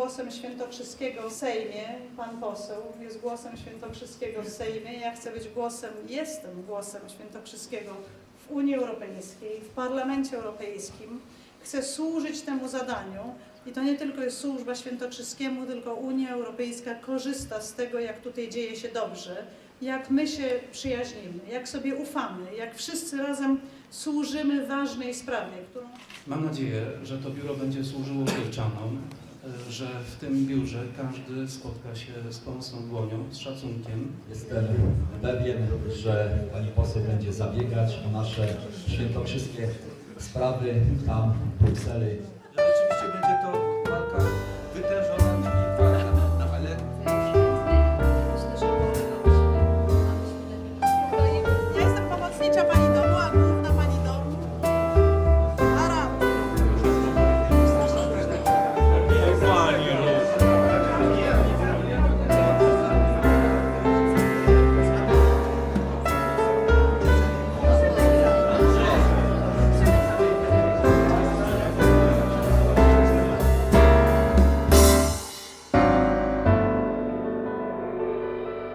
głosem świętokrzyskiego w Sejmie, pan poseł jest głosem świętokrzyskiego w Sejmie, ja chcę być głosem, jestem głosem świętokrzyskiego w Unii Europejskiej, w Parlamencie Europejskim. Chcę służyć temu zadaniu i to nie tylko jest służba świętokrzyskiemu, tylko Unia Europejska korzysta z tego, jak tutaj dzieje się dobrze, jak my się przyjaźnimy, jak sobie ufamy, jak wszyscy razem służymy ważnej sprawie, którą Mam nadzieję, że to biuro będzie służyło Kielczanom, e, że w tym biurze każdy spotka się z pomocną dłonią, z szacunkiem. Jestem pewien, że pani poseł będzie zabiegać o nasze świętokrzyskie sprawy tam w Brukseli.